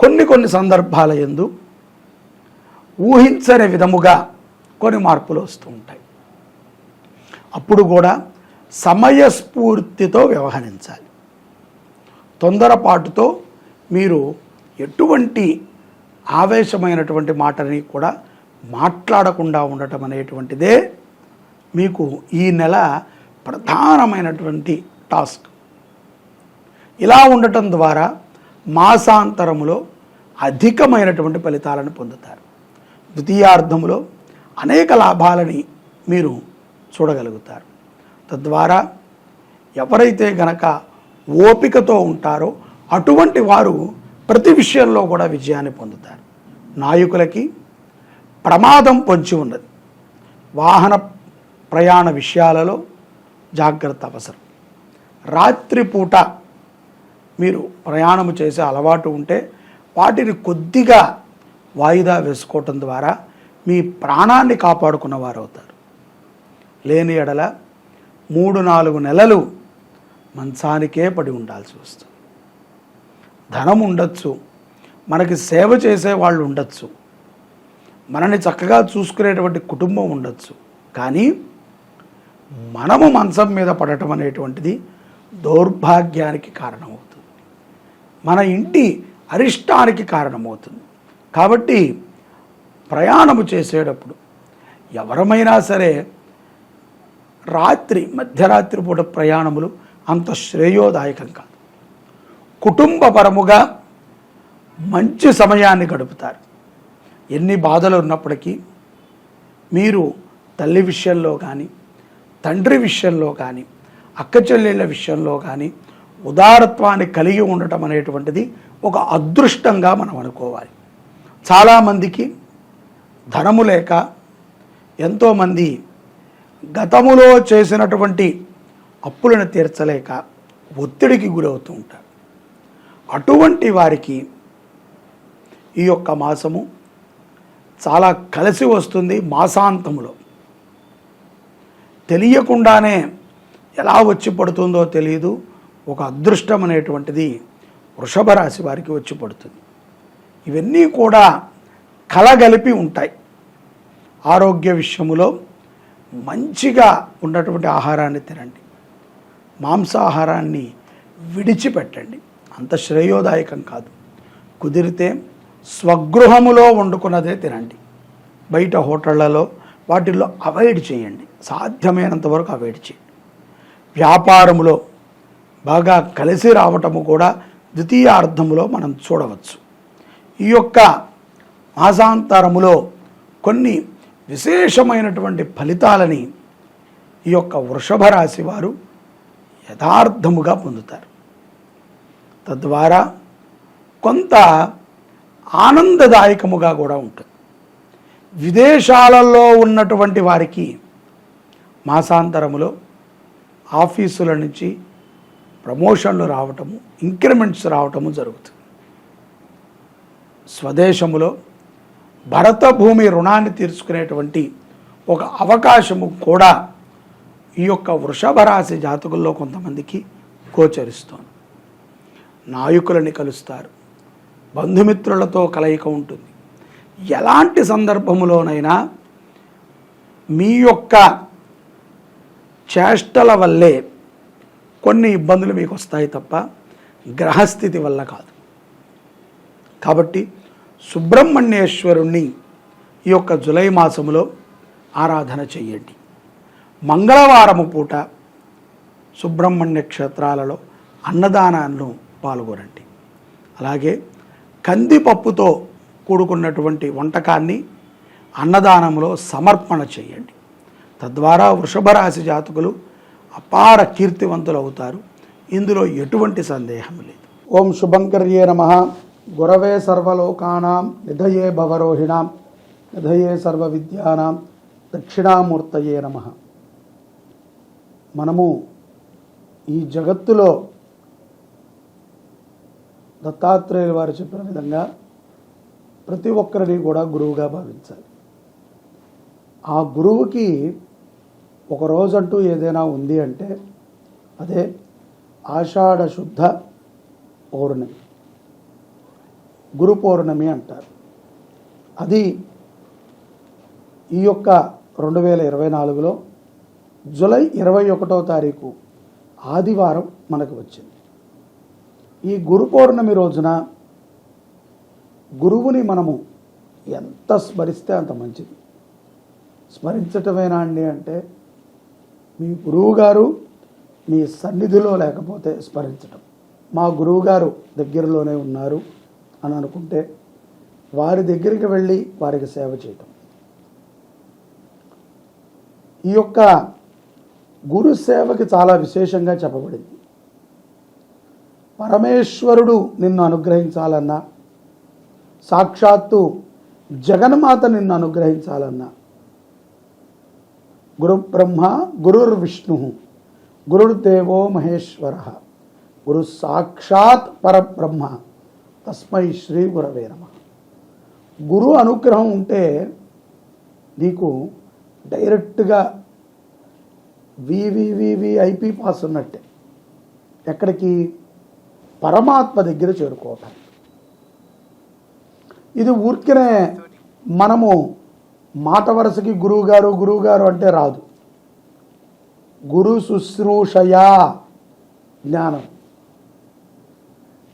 కొన్ని కొన్ని సందర్భాల ఎందు ఊహించని విధముగా కొన్ని మార్పులు వస్తూ ఉంటాయి. అప్పుడు కూడా సమయస్ఫూర్తితో వ్యవహరించాలి. తొందరపాటుతో మీరు ఎటువంటి ఆవేశమైనటువంటి మాటని కూడా మాట్లాడకుండా ఉండటం అనేటువంటిదే మీకు ఈ నెల ప్రధానమైనటువంటి టాస్క్. ఇలా ఉండటం ద్వారా మాసాంతరములో అధికమైనటువంటి ఫలితాలను పొందుతారు. ద్వితీయార్థములో అనేక లాభాలని మీరు చూడగలుగుతారు. తద్వారా ఎవరైతే గనక ఓపికతో ఉంటారో అటువంటి వారు ప్రతి విషయంలో కూడా విజయాన్ని పొందుతారు. నాయకులకి ప్రమాదం పొంచి ఉన్నది. వాహన ప్రయాణ విషయాలలో జాగ్రత్త అవసరం. రాత్రిపూట మీరు ప్రయాణము చేసే అలవాటు ఉంటే వాటిని కొద్దిగా వాయిదా వేసుకోవటం ద్వారా మీ ప్రాణాన్ని కాపాడుకున్న వారు అవుతారు లేని ఎడల మూడు నాలుగు నెలలు మంచానికే పడి ఉండాల్సి వస్తుంది. ధనం ఉండొచ్చు మనకి సేవ చేసే వాళ్ళు ఉండొచ్చు మనని చక్కగా చూసుకునేటువంటి కుటుంబం ఉండొచ్చు కానీ మనము మంచం మీద పడటం అనేటువంటిది దౌర్భాగ్యానికి కారణమవుతుంది. మన ఇంటి అరిష్టానికి కారణమవుతుంది. కాబట్టి ప్రయాణము చేసేటప్పుడు ఎవరమైనా సరే రాత్రి మధ్యరాత్రి పూట ప్రయాణములు అంత శ్రేయోదాయకం కాదు. కుటుంబపరముగా మంచి సమయాన్ని గడుపుతారు. ఎన్ని బాధలు ఉన్నప్పటికీ మీరు తల్లి విషయంలో కానీ తండ్రి విషయంలో కానీ అక్క చెల్లెళ్ళ విషయంలో కానీ ఉదారత్వాన్ని కలిగి ఉండటం అనేటువంటిది ఒక అదృష్టంగా మనం అనుకోవాలి. చాలామందికి ధనము లేక ఎంతోమంది గతములో చేసినటువంటి అప్పులను తీర్చలేక ఒత్తిడికి గురవుతూ ఉంటారు. అటువంటి వారికి ఈ యొక్క మాసము చాలా కలిసి వస్తుంది మాసాంతములో. తెలియకుండానే ఎలా వచ్చి పడుతుందో తెలియదు ఒక అదృష్టం అనేటువంటిది వృషభ రాశి వారికి వచ్చి పడుతుంది. ఇవన్నీ కూడా కలగలిపి ఉంటాయి. ఆరోగ్య విషయములో మంచిగా ఉన్నటువంటి ఆహారాన్ని తినండి. మాంసాహారాన్ని విడిచిపెట్టండి. అంత శ్రేయోదాయకం కాదు. కుదిరితే స్వగృహములో వండుకున్నదే తినండి. బయట హోటళ్ళలో వాటిల్లో అవాయిడ్ చేయండి. సాధ్యమైనంత వరకు అవాయిడ్ చేయండి. వ్యాపారములో బాగా కలిసి రావటము కూడా ద్వితీయార్థములో మనం చూడవచ్చు. ఈ యొక్క మాసాంతరములో కొన్ని విశేషమైనటువంటి ఫలితాలని ఈ యొక్క వృషభ రాశి వారు యథార్థముగా పొందుతారు. తద్వారా కొంత ఆనందదాయకముగా కూడా ఉంటుంది. విదేశాలలో ఉన్నటువంటి వారికి మాసాంతరములో ఆఫీసుల నుంచి ప్రమోషన్లు రావటము ఇంక్రిమెంట్స్ రావటము జరుగుతుంది. స్వదేశములో భరత భూమి రుణాన్ని తీర్చుకునేటువంటి ఒక అవకాశము కూడా ఈ యొక్క వృషభ రాశి జాతకుల్లో కొంతమందికి గోచరిస్తోంది. నాయకులని కలుస్తారు బంధుమిత్రులతో కలయిక ఉంటుంది. ఎలాంటి సందర్భములోనైనా మీ యొక్క చేష్టల వల్లే కొన్ని ఇబ్బందులు మీకు వస్తాయి తప్ప గ్రహస్థితి వల్ల కాదు. కాబట్టి సుబ్రహ్మణ్యేశ్వరుణ్ణి ఈ యొక్క జులై మాసములో ఆరాధన చెయ్యండి మంగళవారము పూట సుబ్రహ్మణ్య క్షేత్రాలలో అన్నదానాలను పాల్గొనండి. అలాగే కందిపప్పుతో కూడుకున్నటువంటి వంటకాన్ని అన్నదానంలో సమర్పణ చేయండి. తద్వారా వృషభ రాశి జాతకులు అపార కీర్తివంతులు అవుతారు ఇందులో ఎటువంటి సందేహం లేదు. ఓం శుభంకర్యే నమ. గురవే సర్వలోకానాం నిధయే భవరోహిణాం. నిధయే సర్వ విద్యానాం దక్షిణామూర్తయే నమ. మనము ఈ జగత్తులో దత్తాత్రేయుల వారు చెప్పిన విధంగా ప్రతి ఒక్కరిని కూడా గురువుగా భావించాలి. ఆ గురువుకి ఒక రోజంటూ ఏదైనా ఉంది అంటే అదే ఆషాఢ శుద్ధ పౌర్ణమి. గురు పౌర్ణమి అంటారు. అది ఈ యొక్క రెండు వేల ఇరవై నాలుగులో జూలై ఇరవై ఒకటో తారీఖు ఆదివారం మనకు వచ్చింది. ఈ గురు పౌర్ణమి రోజున గురువుని మనము ఎంత స్మరిస్తే అంత మంచిది. స్మరించటమేనా అండి అంటే మీ గురువు గారు మీ సన్నిధిలో లేకపోతే స్మరించటం. మా గురువుగారు దగ్గరలోనే ఉన్నారు అని అనుకుంటే వారి దగ్గరికి వెళ్ళి వారికి సేవ చేయటం. ఈ యొక్క గురు సేవకి చాలా విశేషంగా చెప్పబడింది. పరమేశ్వరుడు నిన్ను అనుగ్రహించాలన్నా సాక్షాత్తు జగన్మాత నిన్ను అనుగ్రహించాలన్నా గురు బ్రహ్మ గురుర్ విష్ణు గురుర్దేవో మహేశ్వర. గురు సాక్షాత్ పరబ్రహ్మ. తస్మై శ్రీ గురవే నమ. గురు అనుగ్రహం ఉంటే నీకు డైరెక్ట్గా వివివివిఐపి పాస్ ఉన్నట్టే. ఎక్కడికి? పరమాత్మ దగ్గర చేరుకోవటం ఇది ఊరికనే మనము మాట వరుసకి గురువుగారు గురువుగారు అంటే రాదు. గురు శుశ్రూషయా జ్ఞానం.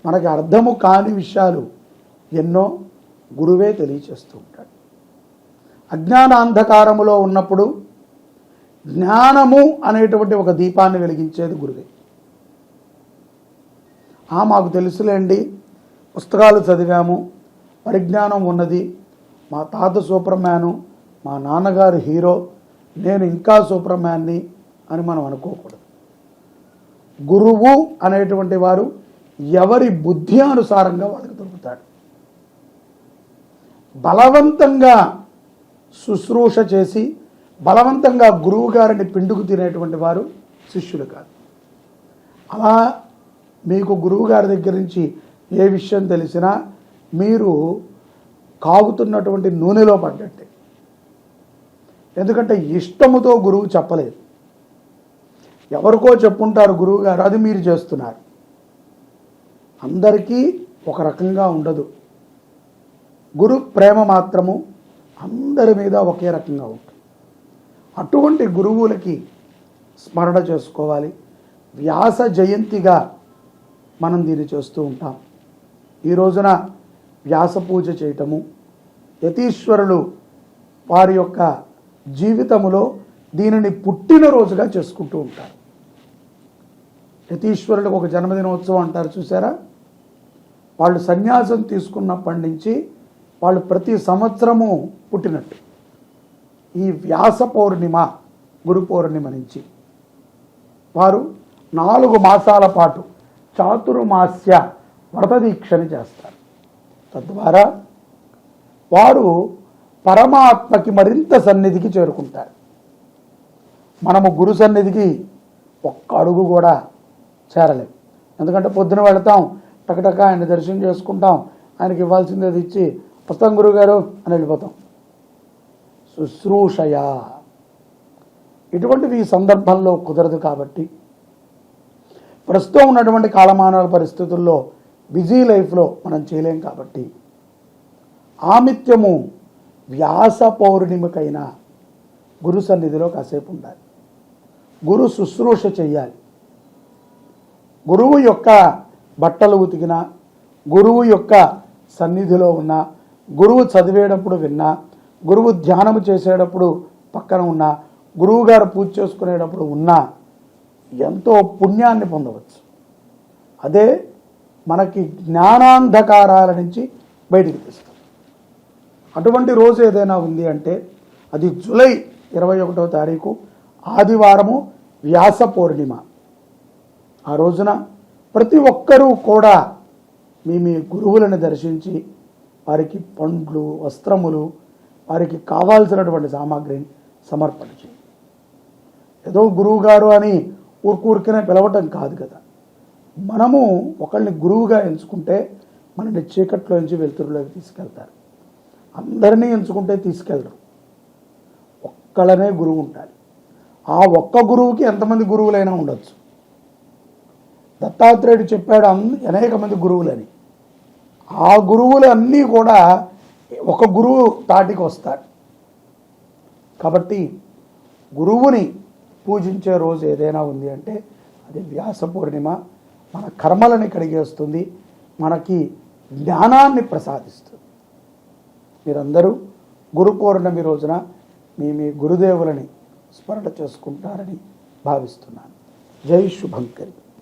మనకి అర్థము కాని విషయాలు ఎన్నో గురువే తెలియచేస్తూ ఉంటాడు. అజ్ఞానాంధకారములో ఉన్నప్పుడు జ్ఞానము అనేటువంటి ఒక దీపాన్ని వెలిగించేది గురువే. ఆ మాకు తెలుసులేండి పుస్తకాలు చదివాము పరిజ్ఞానం ఉన్నది మా తాత సూపర్ మ్యాను మా నాన్నగారు హీరో నేను ఇంకా సూపర్ మ్యాన్ని అని మనం అనుకోకూడదు. గురువు అనేటువంటి వారు ఎవరి బుద్ధి అనుసారంగా వాళ్ళకి దొరుకుతాడు. బలవంతంగా శుశ్రూష చేసి బలవంతంగా గురువు గారిని పిండుకు తినేటువంటి వారు శిష్యులు కాదు. అలా మీకు గురువుగారి దగ్గర నుంచి ఏ విషయం తెలిసినా మీరు కాగుతున్నటువంటి నూనెలో పడ్డట్టే. ఎందుకంటే ఇష్టముతో గురువు చెప్పలేదు. ఎవరికో చెప్పుంటారు గురువు గారు అది మీరు చేస్తున్నారు. అందరికీ ఒక రకంగా ఉండదు. గురు ప్రేమ మాత్రము అందరి మీద ఒకే రకంగా ఉంటుంది. అటువంటి గురువులకి స్మరణ చేసుకోవాలి. వ్యాస జయంతిగా మనం దీన్ని చేస్తూ ఉంటాం. ఈ రోజున వ్యాస పూజ చేయటము యతీశ్వరులు వారి యొక్క జీవితములో దీనిని పుట్టినరోజుగా చేసుకుంటూ ఉంటారు. యతీశ్వరులకు ఒక జన్మదినోత్సవం అంటారు చూసారా? వాళ్ళు సన్యాసం తీసుకున్నప్పటి నుంచి వాళ్ళు ప్రతి సంవత్సరము పుట్టినట్టు. ఈ వ్యాస పౌర్ణిమ గురు పౌర్ణిమ నుంచి వారు నాలుగు మాసాల పాటు చాతుర్మాస్య వ్రత దీక్షని చేస్తారు. తద్వారా వారు పరమాత్మకి మరింత సన్నిధికి చేరుకుంటారు. మనము గురు సన్నిధికి ఒక్క అడుగు కూడా చేరలేం. ఎందుకంటే పొద్దున వెళతాం టకటక ఆయన దర్శనం చేసుకుంటాం ఆయనకి ఇవ్వాల్సింది అది ఇచ్చి వస్తాం గురుగారు అని వెళ్ళిపోతాం. శుశ్రూషయ. ఇటువంటివి ఈ సందర్భంలో కుదరదు కాబట్టి ప్రస్తుతం ఉన్నటువంటి కాలమానాల పరిస్థితుల్లో బిజీ లైఫ్లో మనం చేయలేం కాబట్టి ఆమిత్యము వ్యాస పౌర్ణిమకైనా గురు సన్నిధిలో కాసేపు ఉండాలి. గురు శుశ్రూష చేయాలి గురువు యొక్క బట్టలు ఉతికిన గురువు యొక్క సన్నిధిలో ఉన్న గురువు చదివేటప్పుడు విన్నా గురువు ధ్యానము చేసేటప్పుడు పక్కన ఉన్న గురువు గారు పూజ చేసుకునేటప్పుడు ఉన్నా ఎంతో పుణ్యాన్ని పొందవచ్చు. అదే మనకి జ్ఞానాంధకారాల నుంచి బయటికి తీస్తుంది అటువంటి రోజు ఏదైనా ఉంది అంటే అది జూలై ఇరవై ఒకటో తారీఖు ఆదివారము వ్యాస పౌర్ణిమ. ఆ రోజున ప్రతి ఒక్కరూ కూడా మీ మీ గురువులను దర్శించి వారికి పండ్లు వస్త్రములు వారికి కావాల్సినటువంటి సామాగ్రిని సమర్పణ చేయండి ఏదో గురువు గారు అని ఊరుకూరికనే పిలవటం కాదు కదా. మనము ఒకళ్ళని గురువుగా ఎంచుకుంటే మనని చీకట్లోంచి వెలుతురులోకి తీసుకెళ్తారు. అందరినీ ఎంచుకుంటే తీసుకెళ్ళరు. ఒక్కళ్ళనే గురువు ఉండాలి. ఆ ఒక్క గురువుకి ఎంతమంది గురువులైనా ఉండొచ్చు. దత్తాత్రేయుడు చెప్పాడు అనేక మంది గురువులని. ఆ గురువులు అన్నీ కూడా ఒక గురువు తాటికి వస్తాడు కాబట్టి గురువుని పూజించే రోజు ఏదైనా ఉంది అంటే అది వ్యాస పూర్ణిమ. మన కర్మలని కడిగేస్తుంది. మనకి జ్ఞానాన్ని ప్రసాదిస్తుంది. మీరందరూ గురు పౌర్ణమి రోజున మీ మీ గురుదేవులని స్మరణ చేసుకుంటారని భావిస్తున్నాను. జై శుభంకరి.